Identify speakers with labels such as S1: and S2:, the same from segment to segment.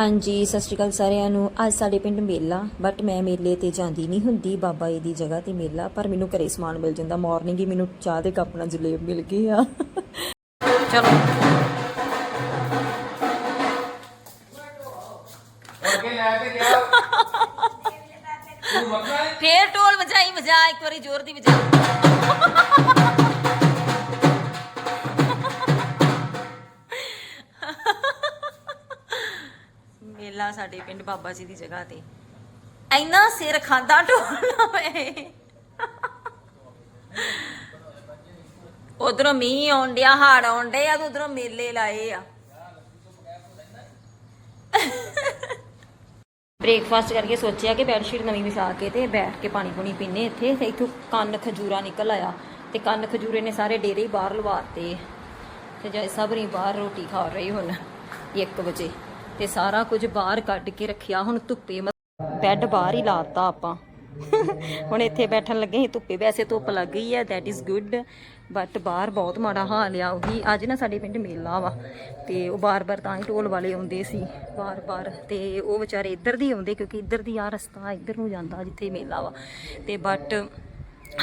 S1: ਹਾਂਜੀ ਸਤਿ ਸ਼੍ਰੀ ਅਕਾਲ ਸਾਰਿਆਂ ਨੂੰ। ਅੱਜ ਸਾਡੇ ਪਿੰਡ ਮੇਲਾ ਬਟ ਮੈਂ ਮੇਲੇ ਤੇ ਜਾਂਦੀ ਨਹੀਂ ਹੁੰਦੀ ਬਾਬਾ ਜੀ ਦੀ ਜਗ੍ਹਾ ਤੇ ਮੇਲਾ ਪਰ ਮੈਨੂੰ ਘਰੇ ਸਮਾਨ ਮਿਲ ਜਾਂਦਾ। ਮਾਰਨਿੰਗ ਹੀ ਮੈਨੂੰ ਚਾਹ ਦੇ ਕੱਪ ਨਾਲ ਜਲੇਬ ਮਿਲ ਗਈ ਆ। ਚਲੋ। ਫੇਰ ਢੋਲ ਵਜਾਈ ਵਜਾ ਇੱਕ ਵਾਰੀ ਜ਼ੋਰ ਦੀ ਵਜਾ। ਮੇਲਾ ਸਾਡੇ ਪਿੰਡ ਬਾਬਾ ਜੀ ਦੀ ਜਗ੍ਹਾ ਤੇ। ਇੰਨਾ ਸਿਰ ਖਾਂਦਾ ਢੋਲ ਵੇ। ਉਧਰੋਂ ਮੀਂਹ ਆਉਣ ਡਿਆ, ਹਾੜ ਆਉਣ ਡਿਆ ਤੇ ਉਧਰੋਂ ਮੇਲੇ ਲਾਏ ਆ। ਬ੍ਰੇਕਫਾਸਟ ਕਰਕੇ ਸੋਚਿਆ ਕਿ ਬੈੱਡ ਸ਼ੀਟ ਨਵੀਂ ਵਿਛਾ ਕੇ ਤੇ ਬੈਠ ਕੇ ਪਾਣੀ ਪੂਣੀ ਪੀਨੇ ਇੱਥੇ ਤੇ ਇਥੋਂ ਕੰਨ ਖਜੂਰਾ ਨਿਕਲ ਆਇਆ ਤੇ ਕੰਨ ਖਜੂਰੇ ਨੇ ਸਾਰੇ ਡੇਰੇ ਹੀ ਬਾਹਰ ਲਵਾਤੇ ਤੇ ਜੈ ਸਭਰੀ ਬਾਹਰ ਰੋਟੀ ਖਾ ਰਹੀ ਹੁਣ 1 ਵਜੇ। ਤੇ ਸਾਰਾ ਕੁਝ ਬਾਹਰ ਕੱਢ ਕੇ ਰੱਖਿਆ। ਹੁਣ ਧੁੱਪੇ ਮ- ਬੈੱਡ ਬਾਹਰ ਹੀ ਲਾਤਾ ਆਪਾਂ। ਹੁਣ ਇੱਥੇ ਬੈਠਣ ਲੱਗੇ ਸੀ ਧੁੱਪੇ। ਵੈਸੇ ਧੁੱਪ ਲੱਗ ਗਈ ਹੈ ਦੈਟ ਇਜ਼ ਗੁੱਡ ਬਟ ਬਾਹਰ ਬਹੁਤ ਮਾੜਾ ਹਾਲ ਆ। ਉਹੀ ਅੱਜ ਨਾ ਸਾਡੇ ਪਿੰਡ ਮੇਲਾ ਵਾ, ਤੇ ਉਹ ਬਾਰ-ਬਾਰ ਤਾਂ ਹੀ ਢੋਲ ਵਾਲੇ ਆਉਂਦੇ ਸੀ। ਬਾਰ-ਬਾਰ ਤੇ ਉਹ ਵਿਚਾਰੇ ਇੱਧਰ ਦੀ ਆਉਂਦੇ, ਕਿਉਂਕਿ ਇੱਧਰ ਦੀ ਆ ਰਸਤਾ, ਇੱਧਰ ਨੂੰ ਜਾਂਦਾ ਜਿੱਥੇ ਮੇਲਾ ਵਾ। ਤੇ ਬਟ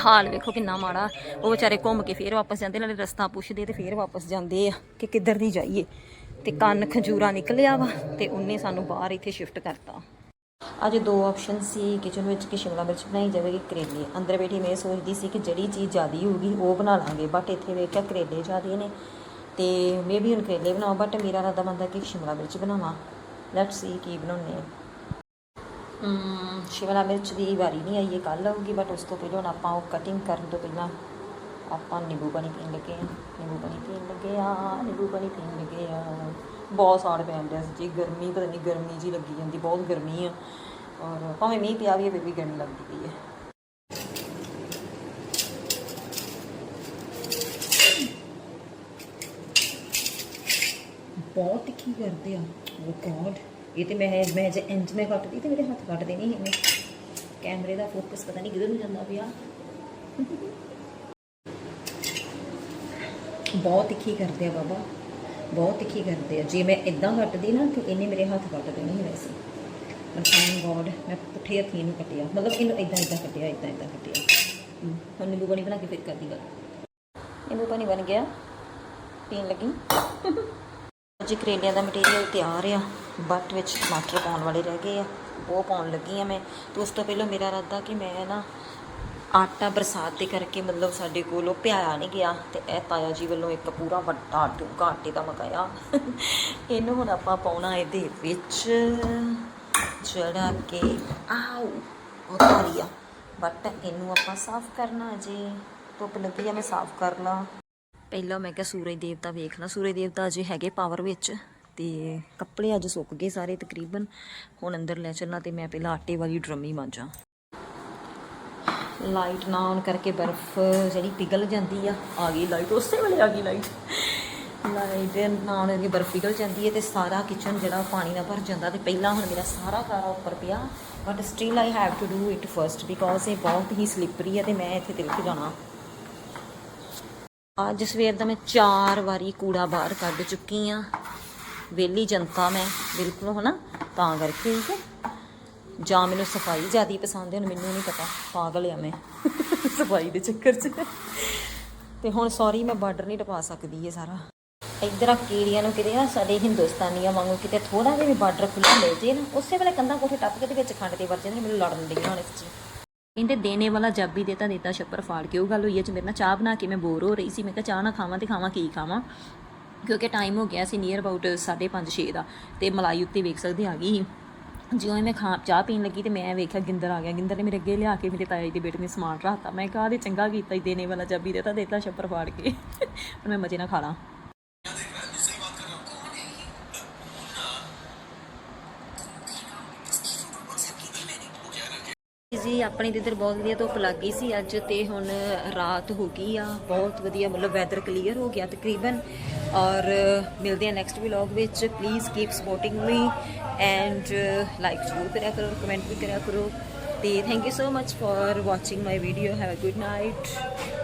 S1: ਹਾਲ ਵੇਖੋ ਕਿੰਨਾ ਮਾੜਾ। ਉਹ ਵਿਚਾਰੇ ਘੁੰਮ ਕੇ ਫੇਰ ਵਾਪਸ ਜਾਂਦੇ, ਨਾਲੇ ਰਸਤਾ ਪੁੱਛਦੇ ਤੇ ਫੇਰ ਵਾਪਸ ਜਾਂਦੇ ਆ ਕਿ ਕਿੱਧਰ ਦੀ ਜਾਈਏ। ਤੇ ਕੰਨ ਖਜੂਰਾ ਨਿਕਲਿਆ ਵਾ ਤੇ ਉਹਨੇ ਸਾਨੂੰ ਬਾਹਰ ਇੱਥੇ ਸ਼ਿਫਟ ਕਰਤਾ। ਅੱਜ ਦੋ ਆਪਸ਼ਨ ਸੀ ਕਿਚਨ ਵਿੱਚ ਕਿ ਸ਼ਿਮਲਾ ਮਿਰਚ ਬਣਾਈ ਜਾਵੇਗੀ ਕਰੇਲੇ। ਅੰਦਰ ਬੈਠੀ ਮੈਂ ਸੋਚਦੀ ਸੀ ਕਿ ਜਿਹੜੀ ਚੀਜ਼ ਜ਼ਿਆਦੀ ਹੋਊਗੀ ਉਹ ਬਣਾ ਲਾਂਗੇ ਬਟ ਇੱਥੇ ਵੇਖਿਆ ਕਰੇਲੇ ਜ਼ਿਆਦੇ ਨੇ। ਤੇ ਮੈਂ ਵੀ ਹੁਣ ਕਰੇਲੇ ਬਣਾਵਾਂ ਬਟ ਮੇਰਾ ਰਾਦਾ ਬੰਦਾ ਕਿ ਸ਼ਿਮਲਾ ਮਿਰਚ ਬਣਾਵਾਂ। ਲੈਟਸ ਸੀ ਕੀ ਬਣਾਉਣੇ ਆ। ਸ਼ਿਮਲਾ ਮਿਰਚ ਦੀ ਵਾਰੀ ਨਹੀਂ ਆਈ, ਇਹ ਕੱਲ ਆਊਗੀ ਬਟ ਉਸ ਤੋਂ ਪਹਿਲਾਂ ਹੁਣ ਆਪਾਂ ਉਹ ਕਟਿੰਗ ਕਰਨ ਤੋਂ ਪਹਿਲਾਂ ਆਪਾਂ ਨਿੰਬੂ ਪਾਣੀ ਪੀਣ ਲੱਗੇ ਆ ਨਿੰਬੂ ਪਾਣੀ ਪੀਣ ਲੱਗੇ ਆ ਨਿੰਬੂ ਪਾਣੀ ਪੀਣ ਲੱਗੇ ਆ ਬਹੁਤ ਸਾੜ ਪੈਣ ਡਿਆ ਜੀ, ਗਰਮੀ, ਪਤਾ ਨਹੀਂ ਗਰਮੀ ਜੀ ਲੱਗੀ ਜਾਂਦੀ, ਬਹੁਤ ਗਰਮੀ ਆ। ਔਰ ਭਾਵੇਂ ਮੀਂਹ ਪਿਆ ਵੀ ਹੈ ਫਿਰ ਵੀ ਗਰਮੀ ਲੱਗਦੀ ਪਈ ਹੈ ਬਹੁਤ ਕੀ ਕਰਦੇ ਆ? Oh ਓ ਗॉड ਇਹ ਤੇ ਮੈਂ ਮੈਂ ਜੇ ਇੰਜ ਮੈਂ ਕੱਟਦੀ ਤੇ ਮੇਰੇ ਹੱਥ ਕੱਟਦੇ ਨਹੀਂ ਇਹਨੇ ਕੈਮਰੇ ਦਾ ਫੋਕਸ ਪਤਾ ਨਹੀਂ ਕਿਧਰ ਨੂੰ ਜਾਂਦਾ ਪਿਆ। ਬਹੁਤ ਤਿੱਖੀ ਕਰਦੇ ਆ ਬਾਬਾ, ਬਹੁਤ ਤਿੱਖੀ ਕਰਦੇ ਆ। ਜੇ ਮੈਂ ਇਦਾਂ ਕੱਟਦੀ ਨਾ ਤੇ ਇਹਨੇ ਮੇਰੇ ਹੱਥ ਕੱਟ ਦੇਣੇ ਸੀ ਵੈਸੇ। ਪਰ ਥੈਂਕ ਗੋਡ ਮੈਂ ਪੁੱਠੇ ਹੱਥੀਂ ਇਹਨੂੰ ਕੱਟਿਆ। ਮਤਲਬ ਇਹਨੂੰ ਇਦਾਂ ਇਦਾਂ ਕੱਟਿਆ ਇਦਾਂ ਇਦਾਂ ਕੱਟਿਆ। ਹੁਣ ਨਿੰਬੂ ਪਾਣੀ ਬਣਾ ਕੇ ਫਿਰ ਕਰਦੀ ਗੱਲ। ਨਿੰਬੂ ਪਾਣੀ ਬਣ ਗਿਆ। ਪੀਣ ਲੱਗੀ। ਜੀ ਕਰੇਲਿਆਂ ਦਾ ਮਟੀਰੀਅਲ ਤਿਆਰ ਆ। ਬਟ ਵਿੱਚ ਟਮਾਟਰ ਪਾਉਣ ਵਾਲੇ ਰਹਿ ਗਏ ਆ। ਉਹ ਪਾਉਣ ਲੱਗੀ ਆ ਮੈਂ। ਤੇ ਉਸ ਤੋਂ ਪਹਿਲਾਂ ਮੇਰਾ ਇਰਾਦਾ ਕਿ ਮੈਂ ਨਾ ਆਟਾ ਬਰਸਾਤ ਦੇ ਕਰਕੇ ਮਤਲਬ ਸਾਡੇ ਕੋਲ ਉਹ ਪਿਆਇਆ ਨਹੀਂ ਗਿਆ ਤੇ ਇਹ ਤਾਇਆ ਜੀ ਵੱਲੋਂ ਇੱਕ ਪੂਰਾ ਵੱਡਾ ਡੂੰਘਾ ਆਟੇ ਦਾ ਮਗਾਇਆ। ਇਹਨੂੰ ਹੁਣ ਆਪਾਂ ਪਾਉਣਾ ਇਹਦੇ ਵਿੱਚ। ਜਿਹੜਾ ਕਿ ਆਉ ਉਹ ਭਾਰੀ ਆ। ਬਟ ਇਹਨੂੰ ਆਪਾਂ ਸਾਫ਼ ਕਰਨਾ ਜੇ ਧੁੱਪ ਲੱਗੀ ਆ, ਮੈਂ ਸਾਫ਼ ਕਰ ਲਾਂ। ਪਹਿਲਾਂ ਮੈਂ ਕਿਹਾ ਸੂਰਜ ਦੇਵਤਾ ਵੇਖ ਲਾ ਸੂਰਜ ਦੇਵਤਾ ਅਜੇ ਹੈਗੇ ਪਾਵਰ ਵਿੱਚ ਤੇ ਕੱਪੜੇ ਅੱਜ ਸੁੱਕ ਗਏ ਸਾਰੇ ਤਕਰੀਬਨ। ਹੁਣ ਅੰਦਰ ਲੈ ਚੱਲਣਾ ਤੇ ਮੈਂ ਪਹਿਲਾਂ ਆਟੇ ਵਾਲੀ ਡਰਮੀ ਮਾਂਜਾਂ। ਲਾਈਟ ਨਾ ਆਨ ਕਰਕੇ ਬਰਫ਼ ਜਿਹੜੀ ਪਿਘਲ ਜਾਂਦੀ ਆ ਆ ਗਈ ਲਾਈਟ, ਉਸੇ ਵੇਲੇ ਆ ਗਈ ਲਾਈਟ। ਲਾਈਟ ਨਾ ਆਨ ਕਰਕੇ ਬਰਫ਼ ਪਿਘਲ ਜਾਂਦੀ ਹੈ ਤੇ ਸਾਰਾ ਕਿਚਨ ਜਿਹੜਾ ਪਾਣੀ ਨਾਲ ਭਰ ਜਾਂਦਾ ਤੇ ਪਹਿਲਾਂ ਹੁਣ ਮੇਰਾ ਸਾਰਾ ਖਾਰਾ ਉੱਪਰ ਪਿਆ। But still I have to do it first because ਇਹ ਬਹੁਤ ਹੀ ਸਲਿਪਰੀ ਹੈ ਤੇ ਮੈਂ ਇੱਥੇ ਤਿਲਕ ਜਾਣਾ। ਅੱਜ ਸਵੇਰ ਦਾ ਮੈਂ ਚਾਰ ਵਾਰੀ ਕੂੜਾ ਬਾਹਰ ਕੱਢ ਚੁੱਕੀ ਆ ਵਿਹਲੀ ਜਨਤਾ ਮੈਂ, ਬਿਲਕੁਲ, ਹਨਾ? ਤਾਂ ਕਰਕੇ ਠੀਕ ਹੈ। ਜਾਂ ਮੈਨੂੰ ਸਫ਼ਾਈ ਜ਼ਿਆਦੀ ਪਸੰਦ ਹੈ ਮੈਨੂੰ ਨਹੀਂ ਪਤਾ ਪਾਗਲ ਆ ਮੈਂ। ਸਫ਼ਾਈ ਦੇ ਚੱਕਰ 'ਚ। ਤੇ ਹੁਣ ਸੌਰੀ ਮੈਂ ਬਾਰਡਰ ਨਹੀਂ ਟਪਾ ਸਕਦੀ ਇਹ ਸਾਰਾ। ਇਧਰ ਆ ਕੀੜੀਆਂ ਨੂੰ ਕਿਤੇ ਨਾ ਸਾਡੇ ਹਿੰਦੁਸਤਾਨੀਆਂ ਵਾਂਗੂ ਕਿਤੇ ਥੋੜਾ ਜਿਹਾ ਵੀ ਬਾਰਡਰ ਖੁੱਲ੍ਹਾ ਮਿਲ ਜੇ ਨਾ ਉਸੇ ਵੇਲੇ ਕੰਧਾਂ ਕੋਠੇ ਟੱਪ ਕੇ ਤੇ ਵਿੱਚ ਖੰਡ ਤੇ ਵਰ ਜਾਂਦੇ ਨੇ, ਮੈਨੂੰ ਲੜਨ ਡਈਆਂ ਹੁਣ ਇਸ 'ਚ। ਕਹਿੰਦੇ ਦੇਣੇ ਵਾਲਾ ਜੱਬ ਵੀ ਦੇਤਾ ਦੇਤਾ ਛੱਪਰ ਫਾੜ ਕੇ ਉਹ ਗੱਲ ਹੋਈ ਹੈ ਚ ਮੇਰੇ ਨਾਲ ਚਾਹ ਬਣਾ ਕੇ ਮੈਂ ਬੋਰ ਹੋ ਰਹੀ ਸੀ ਮੈਂ ਕਿਹਾ ਚਾਹ ਨਾ ਖਾਵਾਂ ਤੇ ਖਾਵਾਂ ਕੀ ਖਾਵਾਂ। ਕਿਉਂਕਿ ਟਾਈਮ ਹੋ ਗਿਆ ਸੀ ਨੀਅਰ ਅਬਾਊਟ 5:30 6 ਦਾ ਤੇ ਮਲਾਈ ਉੱਤੇ ਵੇਖ ਸਕਦੇ ਆ ਗਈ ਸੀ। ਜਿਉਂ ਮੈਂ ਖਾ ਚਾਹ ਪੀਣ ਲੱਗੀ ਤੇ ਮੈਂ ਵੇਖਿਆ ਗਿੰਦਰ ਆ ਗਿਆ। ਗਿੰਦਰ ਨੇ ਮੇਰੇ ਅੱਗੇ ਲਿਆ ਕੇ ਮੇਰੇ ਤਾਇਆ ਜੀ ਦੇ ਬੇਟੇ ਨੇ ਸਮਾਨ ਰੱਖਤਾ। ਮੈਂ ਕਿਹਾ ਦੇ ਚੰਗਾ ਕੀਤਾ ਈ ਦੇਣੇ ਵਾਲਾ ਜੱਬ ਦੇ ਤਾਂ ਦੇਤਾ ਛੱਪਰ ਫਾੜ ਕੇ। ਹੁਣ ਮੈਂ ਮਜ਼ੇ ਨਾਲ ਖਾ ਲਾਂ। ਜੀ, ਆਪਣੇ ਤੇ ਇੱਧਰ ਬਹੁਤ ਵਧੀਆ ਧੁੱਪ ਲੱਗ ਗਈ ਸੀ ਅੱਜ ਤੇ ਹੁਣ ਰਾਤ ਹੋ ਗਈ ਆ। ਬਹੁਤ ਵਧੀਆ ਮਤਲਬ ਵੈਦਰ ਕਲੀਅਰ ਹੋ ਗਿਆ ਤਕਰੀਬਨ। ਔਰ ਮਿਲਦੇ ਆ ਨੈਕਸਟ ਵਲੌਗ ਵਿੱਚ। Please keep supporting me and uh, like share करा करो comment भी करा करो ते thank you so much for watching my video. Have a good night.